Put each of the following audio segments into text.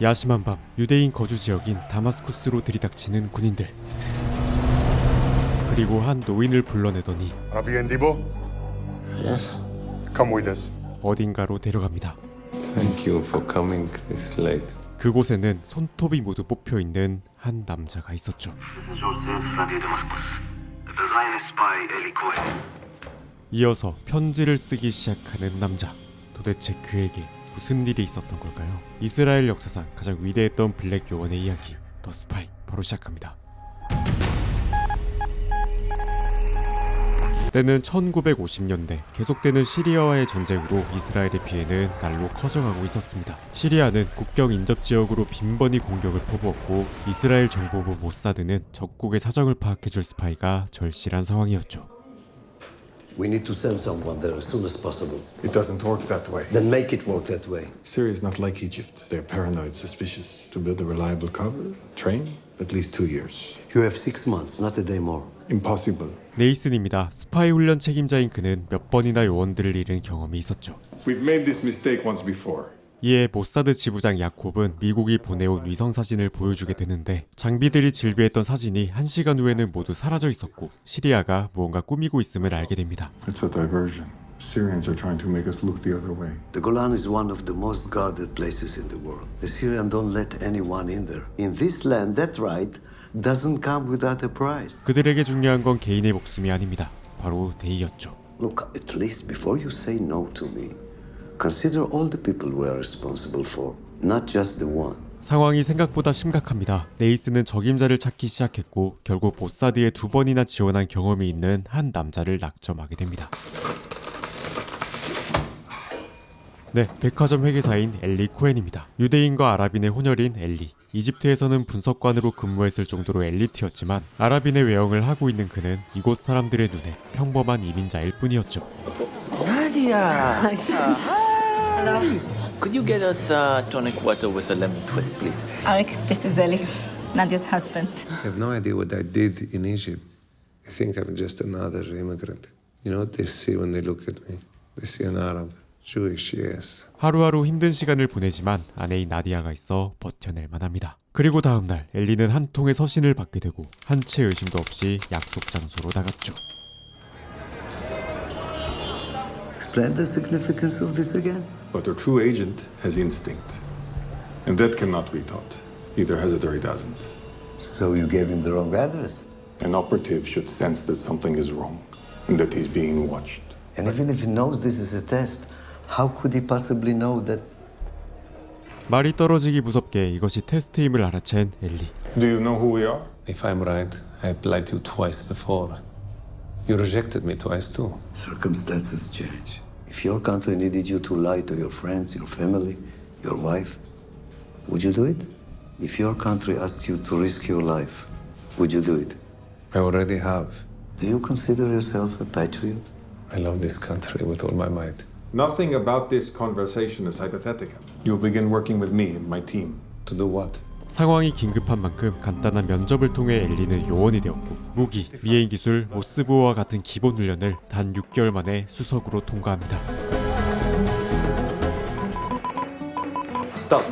야심한 밤 유대인 거주 지역인 다마스쿠스로 들이닥치는 군인들 그리고 한 노인을 불러내더니 Rabbi Endibo? Yes. Come with us. 어딘가로 데려갑니다. Thank you for coming this late. 그곳에는 손톱이 모두 뽑혀 있는 한 남자가 있었죠. This is Joseph Radio Damascus. The Zionist spy Eli Cohen. 이어서 편지를 쓰기 시작하는 남자. 도대체 그에게 무슨 일이 있었던 걸까요? 이스라엘 역사상 가장 위대했던 블랙 요원의 이야기, 더 스파이 바로 시작합니다. 때는 1950년대 계속되는 시리아와의 전쟁으로 이스라엘의 피해는 날로 커져가고 있었습니다. 시리아는 국경 인접 지역으로 빈번히 공격을 퍼부었고 이스라엘 정보부 모사드는 적국의 사정을 파악해줄 스파이가 절실한 상황이었죠. We need to send someone there as soon as possible. It doesn't work that way. Then make it work that way. Syria is not like Egypt. They're paranoid, suspicious. To build a reliable cover, train, at least two years. You have six months, not a day more. Impossible. 네이슨입니다. 스파이 훈련 책임자인 그는 몇 번이나 요원들을 잃은 경험이 있었죠. We've made this mistake once before. 이에 모사드 지부장 야콥은 미국이 보내온 위성 사진을 보여주게 되는데 장비들이 질비했던 사진이 한 시간 후에는 모두 사라져 있었고 시리아가 무언가 꾸미고 있음을 알게 됩니다. It's a diversion. Syrians are trying to make us look the other way. The Golan is one of the most guarded places in the world. The Syrians don't let anyone in there. In this land, that right doesn't come without a price. 그들에게 중요한 건 개인의 목숨이 아닙니다. 바로 대의였죠. Look, at least before you say no to me, consider all the people we are responsible for, not just the one. 상황이 생각보다 심각합니다. 네이스는 적임자를 찾기 시작했고 결국 모사드에 두 번이나 지원한 경험이 있는 한 남자를 낙점하게 됩니다. 네, 백화점 회계사인 엘리 코엔입니다. 유대인과 아랍인의 혼혈인 엘리. 이집트에서는 분석관으로 근무했을 정도로 엘리트였지만 아랍인의 외형을 하고 있는 그는 이곳 사람들의 눈에 평범한 이민자일 뿐이었죠. Nadia! Could you get us uh, tonic water with a lemon twist, please? Arik, this is Eli, Nadia's husband. I have no idea what I did in Egypt. I think I'm just another immigrant. You know what they see when they look at me? They see an Arab. Jewish, yes. 하루하루 힘든 시간을 보내지만 아내인 나디아가 있어 버텨낼 만합니다. 그리고 다음날 엘리는 한 통의 서신을 받게 되고 한치 의심도 없이 약속 장소로 나갔죠. Explain the significance of this again. But a true agent has instinct. And that cannot be taught. Either has it or he doesn't. So you gave him the wrong address. An operative should sense that something is wrong and that he's being watched. And even if he knows this is a test, how could he possibly know that 말이 떨어지기 무섭게 이것이 테스트임을 알아챈 엘리. Do you know who we are? If I'm right, I applied to you twice before. You rejected me twice too. circumstances change? If your country needed you to lie to your friends, your family, your wife, would you do it? If your country asked you to risk your life, would you do it? I already have. Do you consider yourself a patriot? I love this country with all my might. Nothing about this conversation is hypothetical. You'll begin working with me and my team. To do what? 상황이 긴급한 만큼 간단한 면접을 통해 엘리는 요원이 되었고 무기, 미행 기술, 모스부어와 같은 기본 훈련을 단 6개월 만에 수석으로 통과합니다. Stop.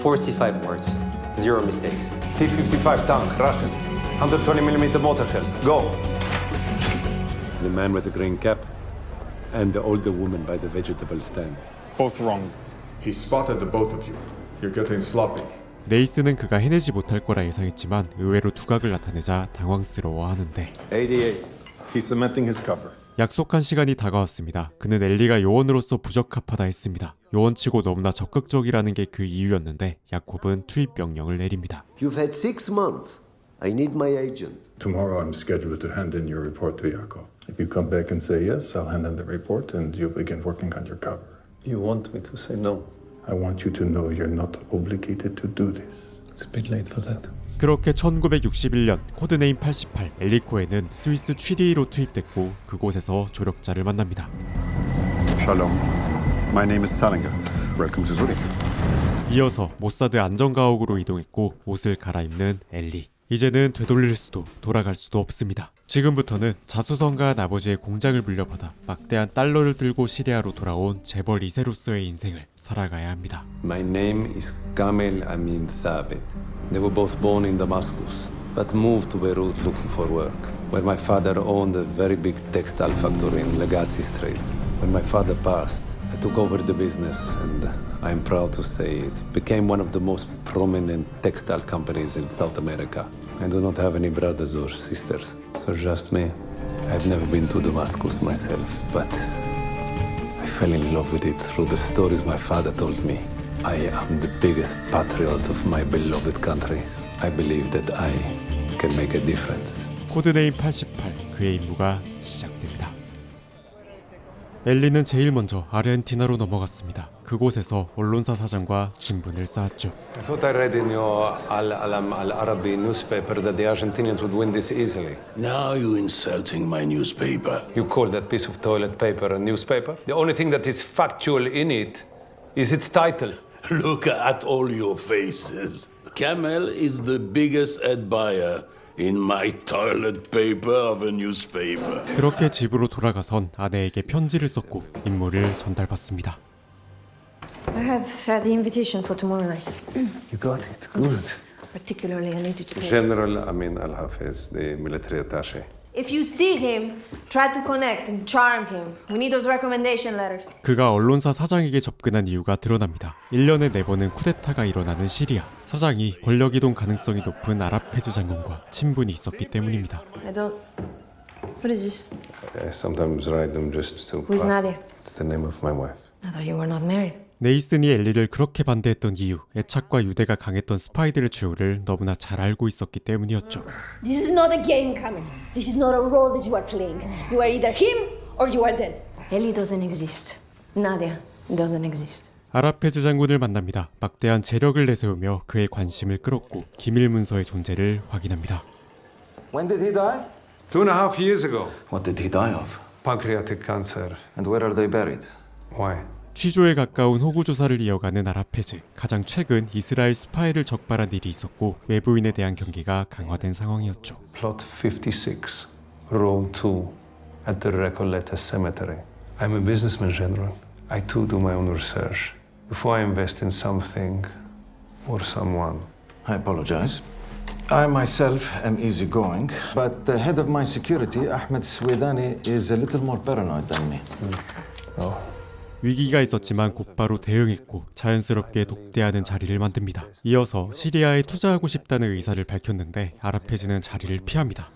45 words. Zero mistakes. T-55 tank, Russian. 120 millimeter mortar shells. Go. The man with the green cap and the older woman by the vegetable stand. Both wrong. He spotted the both of you. You're getting sloppy. 네이스는 그가 해내지 못할 거라 예상했지만 의외로 두각을 나타내자 당황스러워하는데 88. He's cementing his cover. 약속한 시간이 다가왔습니다. 그는 엘리가 요원으로서 부적합하다 했습니다. 요원치고 너무나 적극적이라는 게 그 이유였는데 야콥은 투입 명령을 내립니다. You've had six months. I need my agent. Tomorrow I'm scheduled to hand in your report to Yakov. If you come back and say yes, I'll hand in the report and you'll begin working on your cover. You want me to say no? I want you to know you're not obligated to do this. It's a bit late for that. 그렇게 1961년 코드네임 88 엘리코에는 스위스 취리히로 투입됐고 그곳에서 조력자를 만납니다. Shalom. My name is Salinger. Welcome to Zurich. 이어서 모사드 안전가옥으로 이동했고 옷을 갈아입는 엘리. 이제는 되돌릴 수도 돌아갈 수도 없습니다. 지금부터는 자수성가한 아버지의 공장을 물려받아 막대한 달러를 들고 시리아로 돌아온 재벌 2세로서의 인생을 살아가야 합니다. My name is Kamel Amin Thabit. They were both born in Damascus, but moved to Beirut looking for work, where my father owned a very big textile factory in Legazzi Street. When my father passed, I took over the business, and I'm proud to say it became one of the most prominent textile companies in South America. I do not have any brothers or sisters, so just me. I've never been to Damascus myself, but I fell in love with it through the stories my father told me. I am the biggest patriot of my beloved country. I believe that I can make a difference. 코드네임 88 그의 임무가 시작됩니다. 엘리는 제일 먼저 아르헨티나로 넘어갔습니다. 그곳에서 언론사 사장과 친분을 쌓았죠. I thought I read in your Al Alam Al Arabi newspaper that the Argentinians would win this easily. Now you're insulting my newspaper. You call that piece of toilet paper a newspaper? The only thing that is factual in it is its title. Look at all your faces. Camel is the biggest ad buyer in my toilet paper of a newspaper. 그렇게 집으로 돌아가선 아내에게 편지를 썼고 임무를 전달받습니다. I have had the invitation for tomorrow night. You got it. Good. Particularly, I need you to pay. General Amin Al Hafiz, the military attaché. If you see him, try to connect and charm him. We need those recommendation letters. 그가 언론사 사장에게 접근한 이유가 드러납니다. 1년에 4번은 쿠데타가 일어나는 시리아. 사장이 권력 이동 가능성이 높은 아랍 페즈 장군과 친분이 있었기 때문입니다. I don't. What is this? I sometimes write them just to. Who's Nadia? It's the name of my wife. I thought you were not married. 네이슨이 엘리를 그렇게 반대했던 이유, 애착과 유대가 강했던 스파이들의 최후를 너무나 잘 알고 있었기 때문이었죠. This is not a game, Kamil. This is not a role that you are playing. You are either him or you are dead. Ellie doesn't exist. Nadia doesn't exist. 아랍페즈 장군을 만납니다. 막대한 재력을 내세우며 그의 관심을 끌었고 기밀 문서의 존재를 확인합니다. When did he die? Two and a half years ago. What did he die of? Pancreatic cancer. And where are they buried? Why? 취조에 가까운 호구 조사를 이어가는 아랍페즈. 가장 최근 이스라엘 스파이를 적발한 일이 있었고 외부인에 대한 경계가 강화된 상황이었죠. Plot 56, row 2, at the Recoleta Cemetery. I'm a businessman, General. I too do my own research before I invest in something or someone. I apologize. I myself am easygoing, but the head of my security, Ahmed Swedani, is a little more paranoid than me. Oh. 위기가 있었지만 곧바로 대응했고 자연스럽게 독대하는 자리를 만듭니다. 이어서 시리아에 투자하고 싶다는 의사를 밝혔는데 아랍페즈는 자리를 피합니다.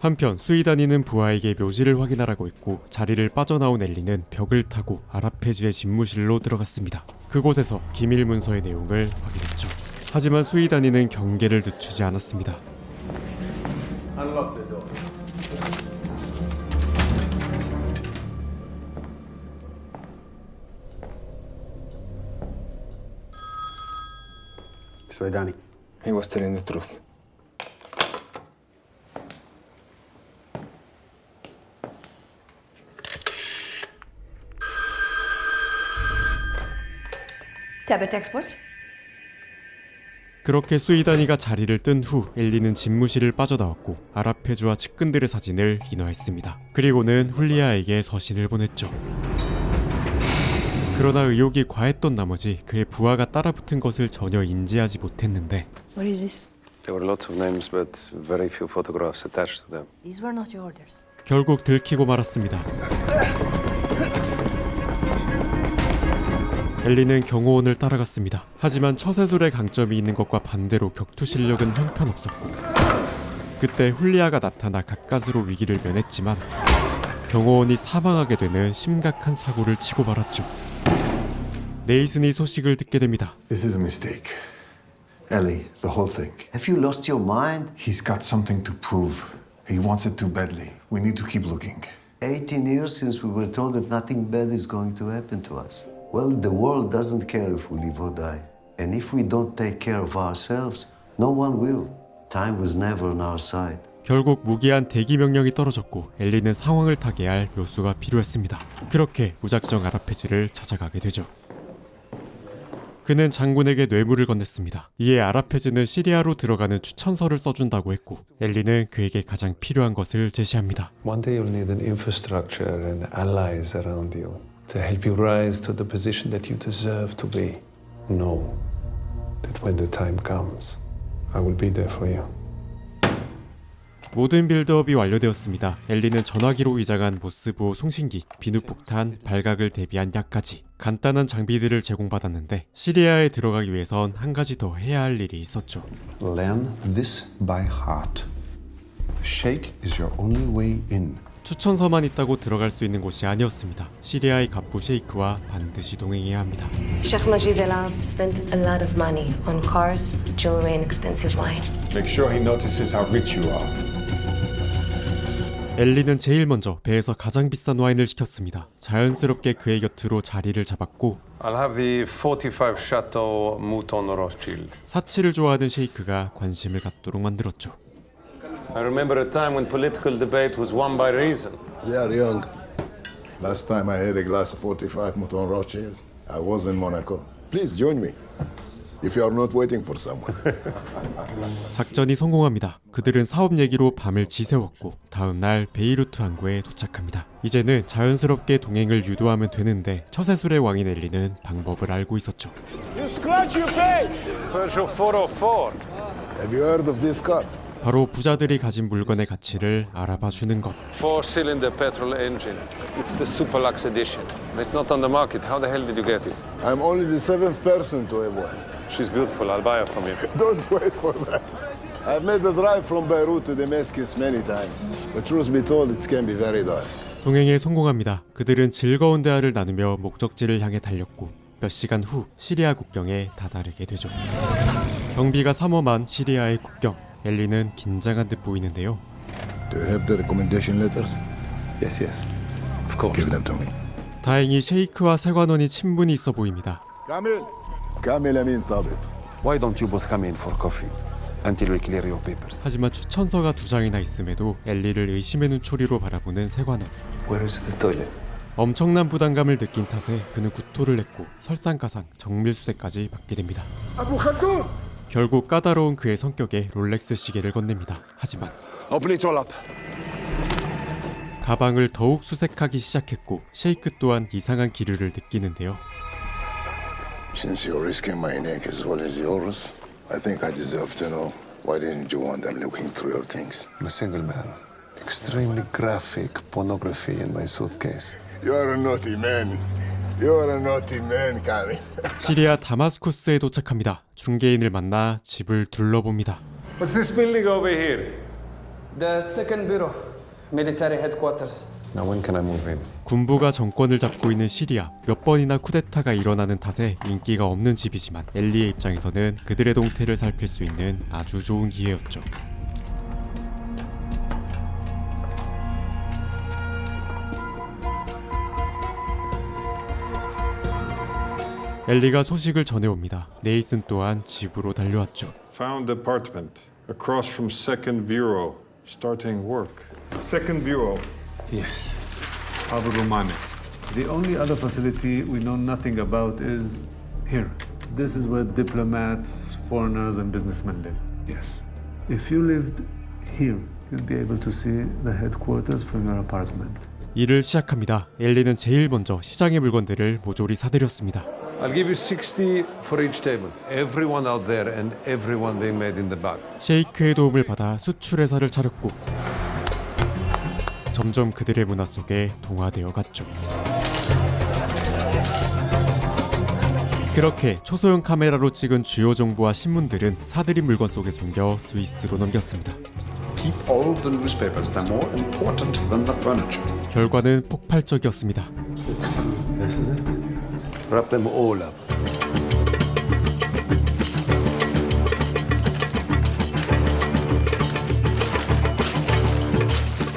한편 수이다니는 부하에게 묘지를 확인하라고 했고 자리를 빠져나온 엘리는 벽을 타고 아랍페즈의 집무실로 들어갔습니다. 그곳에서 기밀 문서의 내용을 확인했죠. 하지만 수이다니는 경계를 늦추지 않았습니다. Door. Soidani. He was telling the truth. Tablet exports? 그렇게 수이다니가 자리를 뜬 후 엘리는 집무실을 빠져나왔고 아랍페주와 측근들의 사진을 인화했습니다. 그리고는 훌리아에게 서신을 보냈죠. 그러나 의욕이 과했던 나머지 그의 부하가 따라붙은 것을 전혀 인지하지 못했는데 What is this? There were lots of names, but very few photographs attached to them. These were not your orders. 결국 들키고 말았습니다. 엘리는 경호원을 따라갔습니다. 하지만 처세술의 강점이 있는 것과 반대로 격투 실력은 형편없었고 그때 훌리아가 나타나 가까스로 위기를 면했지만 경호원이 사망하게 되는 심각한 사고를 치고 말았죠. 네이슨이 소식을 듣게 됩니다. This is a mistake. Ellie, the whole thing. Have you lost your mind? He's got something to prove. He wants it too badly. We need to keep looking. 18 years since we were told that nothing bad is going to happen to us. Well, the world doesn't care if we live or die. And if we don't take care of ourselves, no one will. Time was never on our side. 결국 무기한 대기 명령이 떨어졌고 엘리는 상황을 타개할 묘수가 필요했습니다. 그렇게 무작정 아라페즈를 찾아가게 되죠. 그는 장군에게 뇌물을 건넸습니다. 이에 아라페즈는 시리아로 들어가는 추천서를 써준다고 했고 엘리는 그에게 가장 필요한 것을 제시합니다. One day you'll need an infrastructure and allies around you to help you rise to the position that you deserve to be. Know that when the time comes, I will be there for you. 모든 빌드업이 완료되었습니다. 엘리는 전화기로 위장한 모스보 송신기, 비누폭탄, 발각을 대비한 약까지 간단한 장비들을 제공받았는데 시리아에 들어가기 위해선 한 가지 더 해야 할 일이 있었죠. Learn this by heart. The sheikh is your only way in. 추천서만 있다고 들어갈 수 있는 곳이 아니었습니다. 시리아의 갑부 셰이크와 반드시 동행해야 합니다. Sheikh Majid El Arab spends a lot of money on cars, jewelry, and expensive wine. Make sure he notices how rich you are. 엘리는 제일 먼저 배에서 가장 비싼 와인을 시켰습니다. 자연스럽게 그의 곁으로 자리를 잡았고 I'll have the 45 Chateau Mouton Rothschild. 사치를 좋아하는 셰이크가 관심을 갖도록 만들었죠. I remember a time when political debate was won by reason. They are young. Last time I had a glass of 45 Mouton Rothschild, I was in Monaco. Please join me. If you are not waiting for someone. 작전이 성공합니다. 그들은 사업 얘기로 밤을 지새웠고 다음 날 베이루트 항구에 도착합니다. 이제는 자연스럽게 동행을 유도하면 되는데 처세술의 왕인 엘리는 방법을 알고 있었죠. You scratch your face! Peugeot 404. Have you heard of this car? 바로 부자들이 가진 물건의 가치를 알아봐 주는 것. Four-cylinder petrol engine. It's the Superlux edition. It's not on the market. How the hell did you get it? I'm only the seventh person to have one. She's beautiful. I'll buy her from you. Don't wait for that. I've made the drive from Beirut to Damascus many times. But truth be told, it can be very dark. 동행에 성공합니다. 그들은 즐거운 대화를 나누며 목적지를 향해 달렸고 몇 시간 후 시리아 국경에 다다르게 되죠. 경비가 삼엄한 시리아의 국경. 엘리는 긴장한 듯 보이는데요. Do you have the recommendation letters? Yes, yes. Of course. Give them to me. 다행히 셰이크와 세관원이 친분이 있어 보입니다. Kamil. Kamil Amin Thabit. Why don't you both come in for coffee until we clear your papers? 하지만 추천서가 두 장이나 있음에도 엘리를 의심의 눈초리로 바라보는 세관원. Where is the toilet? 엄청난 부담감을 느낀 탓에 그는 구토를 냈고 설상가상 정밀수색까지 받게 됩니다. 결국 까다로운 그의 성격에 롤렉스 시계를 건넵니다. 하지만 Open it all up. 가방을 더욱 수색하기 시작했고 셰이크 또한 이상한 기류를 느끼는데요. Since you're risking my neck as well as yours, I think I deserve to know. Why didn't you want them looking through your things? I'm a single man. Extremely graphic pornography in my suitcase. You're a naughty man. You're a naughty man, Kamil. 시리아 다마스쿠스에 도착합니다. 중개인을 만나 집을 둘러봅니다. What's this building over here? The second bureau, military headquarters. Now when can I move in? 군부가 정권을 잡고 있는 시리아 몇 번이나 쿠데타가 일어나는 탓에 인기가 없는 집이지만 엘리의 입장에서는 그들의 동태를 살필 수 있는 아주 좋은 기회였죠. 엘리가 소식을 전해옵니다. 네이슨 또한 집으로 달려왔죠. Found apartment across from Second Bureau, starting work. Second Bureau. Yes, Abu Rumani. The only other facility we know nothing about is here. This is where diplomats, foreigners, and businessmen live. Yes. If you lived here, you'd be able to see the headquarters from your apartment. 일을 시작합니다. 엘리는 제일 먼저 시장의 물건들을 모조리 사들였습니다. I'll give you 60 for each table. Everyone out there and everyone being made in the back. 셰이크의 도움을 받아 수출 회사를 차렸고 점점 그들의 문화 속에 동화되어 갔죠. 그렇게 초소형 카메라로 찍은 주요 정보와 신문들은 사들인 물건 속에 숨겨 스위스로 넘겼습니다. Keep all the newspapers. They're more important than the furniture. 결과는 폭발적이었습니다.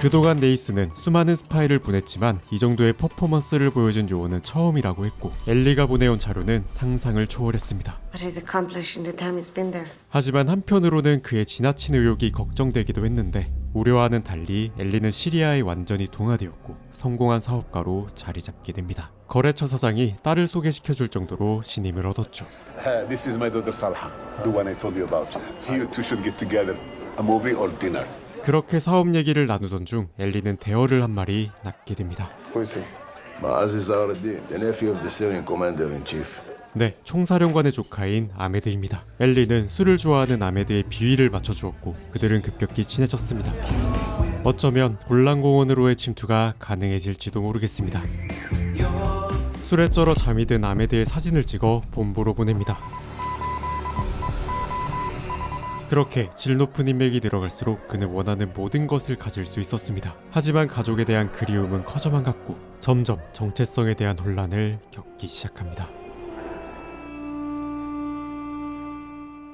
그동안 네이스는 수많은 스파이를 보냈지만 이 정도의 퍼포먼스를 보여준 요원은 처음이라고 했고 엘리가 보내온 자료는 상상을 초월했습니다. What he's accomplished in the time he's been there. 하지만 한편으로는 그의 지나친 의욕이 걱정되기도 했는데 우려와는 달리 엘리는 시리아에 완전히 동화되었고 성공한 사업가로 자리 잡게 됩니다. 거래처 사장이 딸을 소개시켜 줄 정도로 신임을 얻었죠. Uh, this is my daughter Salha, the one I told you about. You two should get together. A movie or dinner. 그렇게 사업 얘기를 나누던 중 엘리는 대어를 한 마리 낳게 됩니다. 네, 총사령관의 조카인 아메드입니다. 엘리는 술을 좋아하는 아메드의 비위를 맞춰주었고 그들은 급격히 친해졌습니다. 어쩌면 골란공원으로의 침투가 가능해질지도 모르겠습니다. 술에 쩔어 잠이 든 아메드의 사진을 찍어 본부로 보냅니다. 그렇게 질 높은 인맥이 늘어갈수록 그는 원하는 모든 것을 가질 수 있었습니다. 하지만 가족에 대한 그리움은 커져만 갔고 점점 정체성에 대한 혼란을 겪기 시작합니다.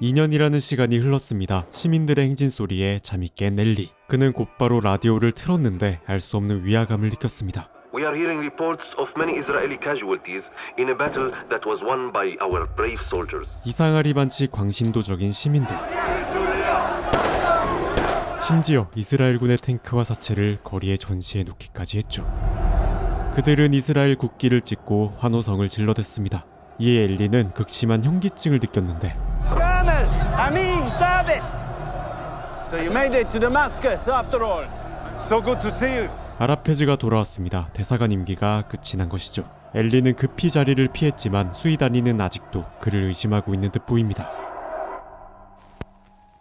2년이라는 시간이 흘렀습니다. 시민들의 행진 소리에 잠이 깬 넬리. 그는 곧바로 라디오를 틀었는데 알 수 없는 위화감을 느꼈습니다. We are hearing reports of many Israeli casualties in a battle that was won by our brave soldiers. 이상하리 반치 광신도적인 시민들. 심지어 이스라엘군의 탱크와 사체를 거리에 전시해 놓기까지 했죠. 그들은 이스라엘 국기를 찍고 환호성을 질러댔습니다. 이에 엘리는 극심한 현기증을 느꼈는데 So you made it to Damascus after all. So good to see you. 아라페즈가 돌아왔습니다. 대사관 임기가 끝이 난 것이죠. 엘리는 급히 자리를 피했지만 수이다니는 아직도 그를 의심하고 있는 듯 보입니다.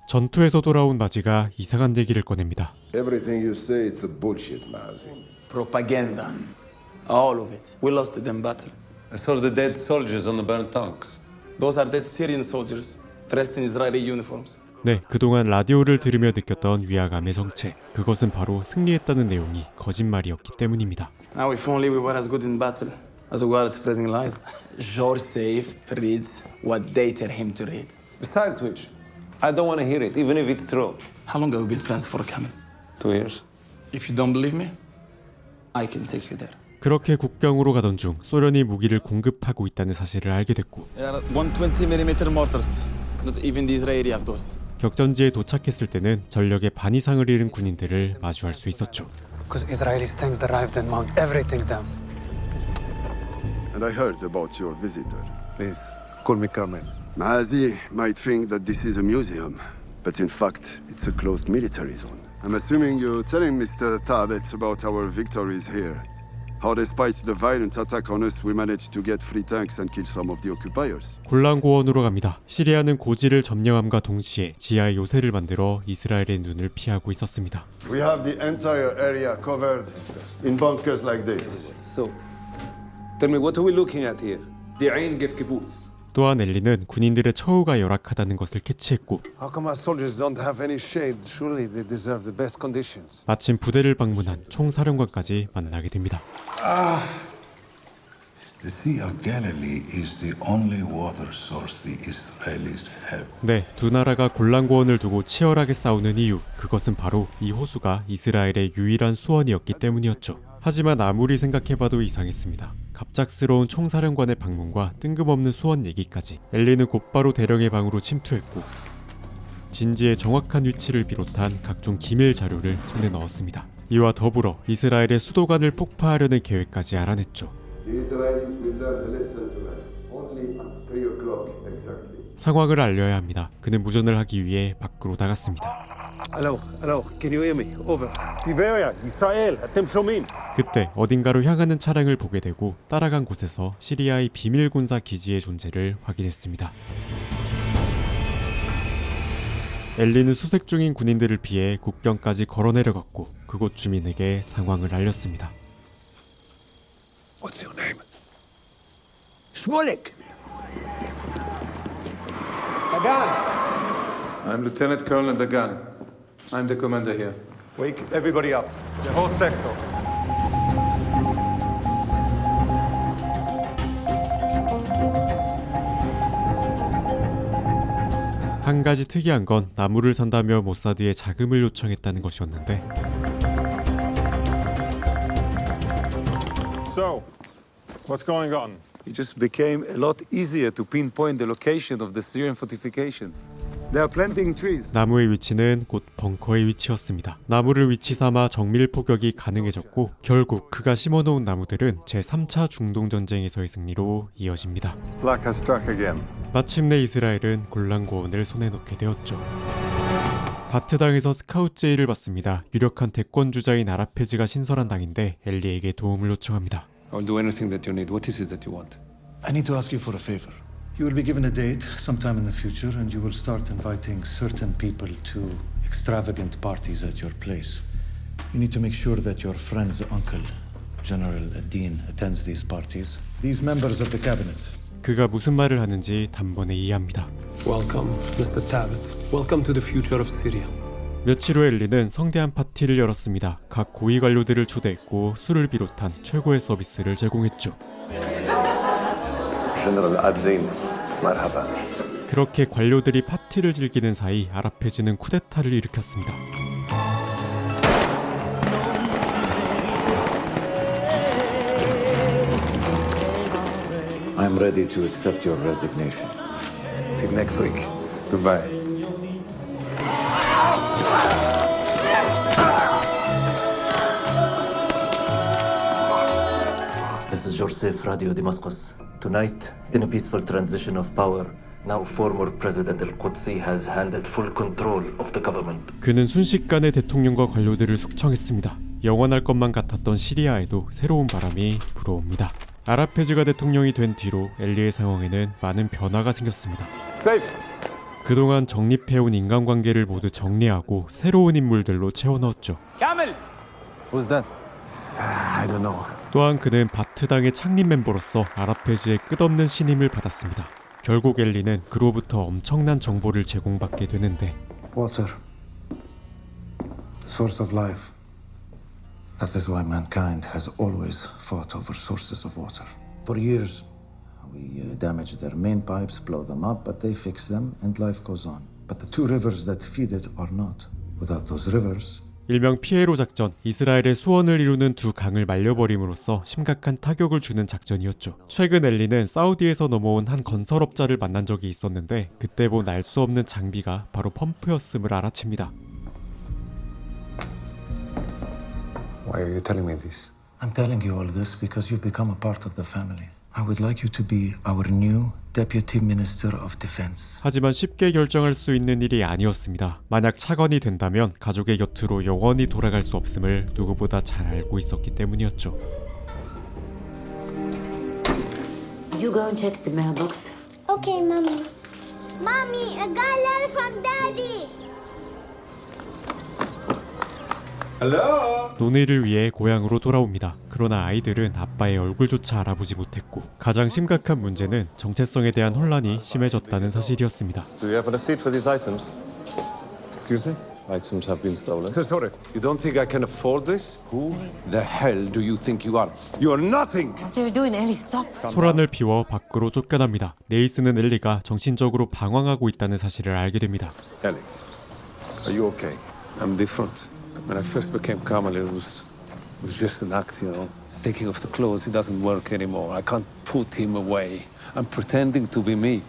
전투에서 돌아온 마지가 이상한 얘기를 꺼냅니다. Everything you say, it's a bullshit, Mazi. Propaganda. All of it. We lost it in battle. I saw the dead soldiers on the burned tanks. Those are dead Syrian soldiers, dressed in Israeli uniforms. 네, 그동안 라디오를 들으며 느꼈던 위화감의 정체. 그것은 바로 승리했다는 내용이 거짓말이었기 때문입니다. Now, if only we were as good in battle as we are at spreading lies. George Safe reads what they tell him to read. Besides which, I don't want to hear it, even if it's true. How long have we been friends for, Kamil? Two years. If you don't believe me, I can take you there. 그렇게 국경으로 가던 중 소련이 무기를 공급하고 있다는 사실을 알게 됐고 There are 120mm mortars. Not even the Israeli have those. 격전지에 도착했을 때는 전력의 반 이상을 잃은 군인들을 마주할 수 있었죠. Because Israelis tanks arrived and mount everything down. And I heard about your visitor. Please, call me Kamel. Mazi might think that this is a museum, but in fact, it's a closed military zone. I'm assuming you're telling Mr. Tabet about our victories here. How, despite the violent attack on us, we managed to get free tanks and kill some of the occupiers. 곤란고원으로 갑니다. 시리아는 고지를 점령함과 동시에 지하에 요새를 만들어 이스라엘의 눈을 피하고 있었습니다. We have the entire area covered in bunkers like this. So, tell me, what are we looking at here? The Ain Gef Kibbutz. 또한 엘리는 군인들의 처우가 열악하다는 것을 캐치했고 How come our soldiers don't have any shade? Surely they deserve the best conditions. 마침 부대를 방문한 총사령관까지 만나게 됩니다. Ah. The Sea of Galilee is the only water source the Israelis have. 네, 두 나라가 골란고원을 두고 치열하게 싸우는 이유, 그것은 바로 이 호수가 이스라엘의 유일한 수원이었기 때문이었죠. 하지만 아무리 생각해봐도 이상했습니다. 갑작스러운 총사령관의 방문과 뜬금없는 수원 얘기까지 엘리는 곧바로 대령의 방으로 침투했고 진지의 정확한 위치를 비롯한 각종 기밀 자료를 손에 넣었습니다. 이와 더불어 이스라엘의 수도관을 폭파하려는 계획까지 알아냈죠. The Israelis will learn a lesson tonight, only at 3 o'clock exactly. 상황을 알려야 합니다. 그는 무전을 하기 위해 밖으로 나갔습니다. Hello, hello. Can you hear me? Over. Tiberia, Israel. אתם שומעים? 그때 어딘가로 향하는 차량을 보게 되고 따라간 곳에서 시리아의 비밀 군사 기지의 존재를 확인했습니다. 엘리는 수색 중인 군인들을 피해 국경까지 걸어 내려갔고 그곳 주민에게 상황을 알렸습니다. What's your name? Shmulek. Dagan. I'm Lieutenant Colonel Dagan. I'm the commander here. Wake everybody up. The whole sector. 가지 특이한 건 나무를 산다며 모사드에 자금을 요청했다는 것이었는데. So, what's going on? It just became a lot easier to pinpoint the location of the Syrian fortifications. They are planting trees. 나무의 위치는 곧 벙커의 위치였습니다. 나무를 위치 삼아 정밀 포격이 가능해졌고 결국 그가 심어놓은 나무들은 제3차 중동 전쟁에서의 승리로 이어집니다. Black has struck again. 마침내 이스라엘은 골란 고원을 손에 넣게 되었죠. 바트당에서 스카우트 제의를 받습니다. 유력한 대권 주자인 아라페즈가 신설한 당인데 엘리에게 도움을 요청합니다. I'll do anything that you need. What is it that you want? I need to ask you for a favor. You will be given a date sometime in the future, and you will start inviting certain people to extravagant parties at your place. You need to make sure that your friend's uncle, General Adin, attends these parties. These members of the cabinet. 그가 무슨 말을 하는지 단번에 이해합니다. Welcome, Mr. Tabit. Welcome to the future of Syria. 며칠 후 엘리는 성대한 파티를 열었습니다. 각 고위 관료들을 초대했고 술을 비롯한 최고의 서비스를 제공했죠. Marhaba. 그렇게 관료들이 파티를 즐기는 사이 아라페즈는 쿠데타를 일으켰습니다. I'm ready to accept your resignation. Till next week. Goodbye. This is Joseph Radio Damascus. Tonight, in a peaceful transition of power, now former President Al-Qudsi has handed full control of the government. 그는 순식간에 대통령과 관료들을 숙청했습니다. 영원할 것만 같았던 시리아에도 새로운 바람이 불어옵니다. 아라페즈가 대통령이 된 뒤로 엘리의 상황에는 많은 변화가 생겼습니다. Safe. 그동안 정립해온 인간관계를 모두 정리하고 새로운 인물들로 채워넣었죠. Camel! Who's that? I don't know. 또한 그는 바트당의 창립 mem버로서 아라페즈의 끝없는 신임을 받았습니다. 결국 엘리는 그로부터 엄청난 정보를 제공받게 되는데 Water. Source of life. That is why mankind has always fought over sources of water. For years, we uh, damage their main pipes, blow them up, but they fix them and life goes on. But the two rivers that feed it are not. Without those rivers, 일명 피에로 작전, 이스라엘의 수원을 이루는 두 강을 말려버림으로써 심각한 타격을 주는 작전이었죠. 최근 엘리는 사우디에서 넘어온 한 건설업자를 만난 적이 있었는데 그때 본 알 수 없는 장비가 바로 펌프였음을 알아챕니다. Why are you telling me this? I'm telling you all this because you've become a part of the family. I would like you to be our new Deputy Minister of Defense. 하지만 쉽게 결정할 수 있는 일이 아니었습니다. 만약 차건이 된다면 가족의 곁으로 영원히 돌아갈 수 없음을 누구보다 잘 알고 있었기 때문이었죠. You go and check the mailbox. Okay, Mommy. Mommy, I got a letter from Daddy. 논의를 위해 고향으로 돌아옵니다. 그러나 아이들은 아빠의 얼굴조차 알아보지 못했고 가장 심각한 문제는 정체성에 대한 혼란이 심해졌다는 사실이었습니다. Do you have a receipt for these items? Excuse me? Items have been stolen. So sorry. You don't think I can afford this? Who the hell do you think you are? You are nothing! What are you doing, Ellie? Stop. 소란을 피워 밖으로 쫓겨납니다. 네이스는 엘리가 정신적으로 방황하고 있다는 사실을 알게 됩니다. Ellie, are you okay? I'm different. When I first became Kamal, it was, it was just an act, you know. Taking off the clothes, it doesn't work anymore. I can't put him away. I'm pretending to be me.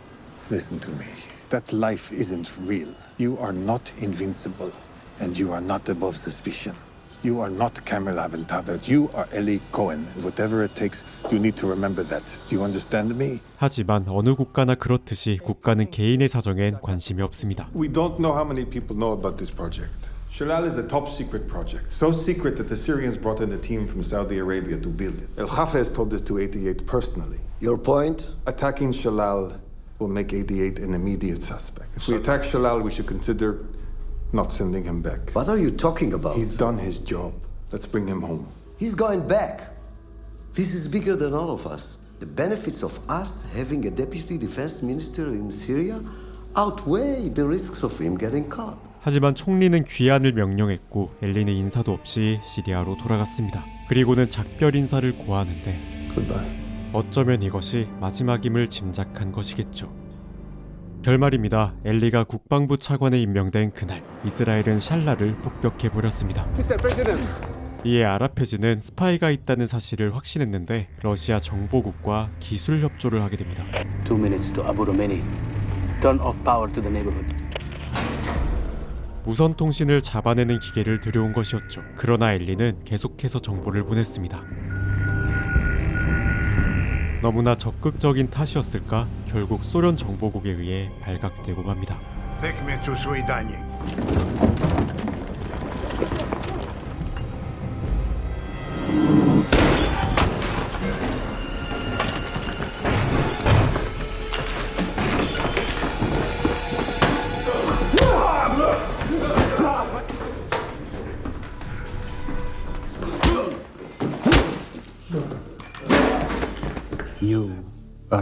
Listen to me. That life isn't real. You are not invincible, and you are not above suspicion. You are not Kamel Aben Tabet. You are Eli Cohen, and whatever it takes, you need to remember that. Do you understand me? 하지만 어느 국가나 그렇듯이 국가는 개인의 사정엔 관심이 없습니다. We don't know how many people know about this project. Shalal is a top secret project. So secret that the Syrians brought in a team from Saudi Arabia to build it. El Hafez told this to 88 personally. Your point? Attacking Shalal will make 88 an immediate suspect. If we attack Shalal, we should consider not sending him back. What are you talking about? He's done his job. Let's bring him home. He's going back. This is bigger than all of us. The benefits of us having a deputy defense minister in Syria outweigh the risks of him getting caught. 하지만 총리는 귀환을 명령했고 엘리는 인사도 없이 시리아로 돌아갔습니다. 그리고는 작별 인사를 고하는데 Goodbye. 어쩌면 이것이 마지막임을 짐작한 것이겠죠. 결말입니다. 엘리가 국방부 차관에 임명된 그날 이스라엘은 샬라를 폭격해 버렸습니다. Mr. President, 이에 아라페즈는 스파이가 있다는 사실을 확신했는데 러시아 정보국과 기술 협조를 하게 됩니다. 무선 통신을 잡아내는 기계를 들여온 것이었죠. 그러나 엘리는 계속해서 정보를 보냈습니다. 너무나 적극적인 탓이었을까 결국 소련 정보국에 의해 발각되고 맙니다.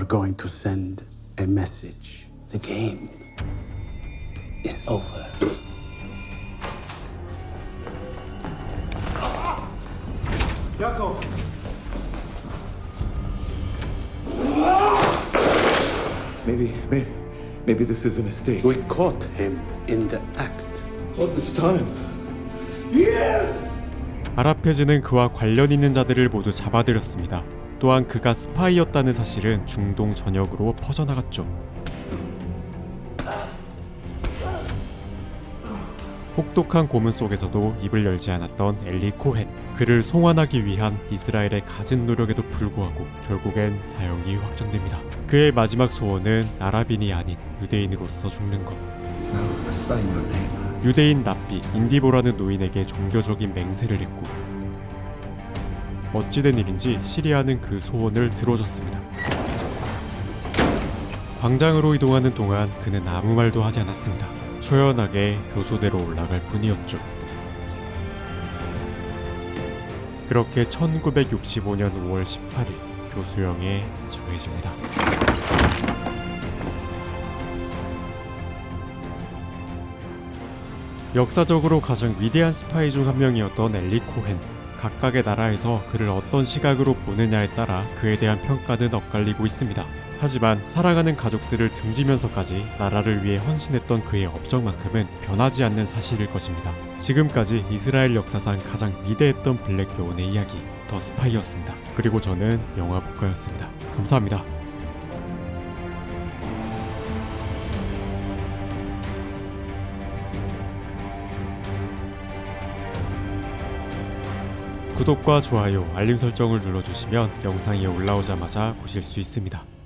Going to send a message. The game is over. Yakov! Maybe, maybe, maybe this is a mistake. We caught him in the act. All this time. Yes! 아라페즈는 그와 관련 있는 자들을 모두 잡아들였습니다. 또한 그가 스파이였다는 사실은 중동 전역으로 퍼져나갔죠. 혹독한 고문 속에서도 입을 열지 않았던 엘리 코헨. 그를 송환하기 위한 이스라엘의 갖은 노력에도 불구하고 결국엔 사형이 확정됩니다. 그의 마지막 소원은 아랍인이 아닌 유대인으로서 죽는 것. 유대인 납비 인디보라는 노인에게 종교적인 맹세를 했고 어찌된 일인지 시리아는 그 소원을 들어줬습니다. 광장으로 이동하는 동안 그는 아무 말도 하지 않았습니다. 초연하게 교소대로 올라갈 뿐이었죠. 그렇게 1965년 5월 18일 교수형에 정해집니다. 역사적으로 가장 위대한 스파이 중 한 명이었던 엘리 코헨. 각각의 나라에서 그를 어떤 시각으로 보느냐에 따라 그에 대한 평가는 엇갈리고 있습니다. 하지만 살아가는 가족들을 등지면서까지 나라를 위해 헌신했던 그의 업적만큼은 변하지 않는 사실일 것입니다. 지금까지 이스라엘 역사상 가장 위대했던 블랙 요원의 이야기, 더 스파이였습니다. 그리고 저는 영화 북가였습니다. 감사합니다. 구독과 좋아요, 알림 설정을 눌러주시면 영상이 올라오자마자 보실 수 있습니다.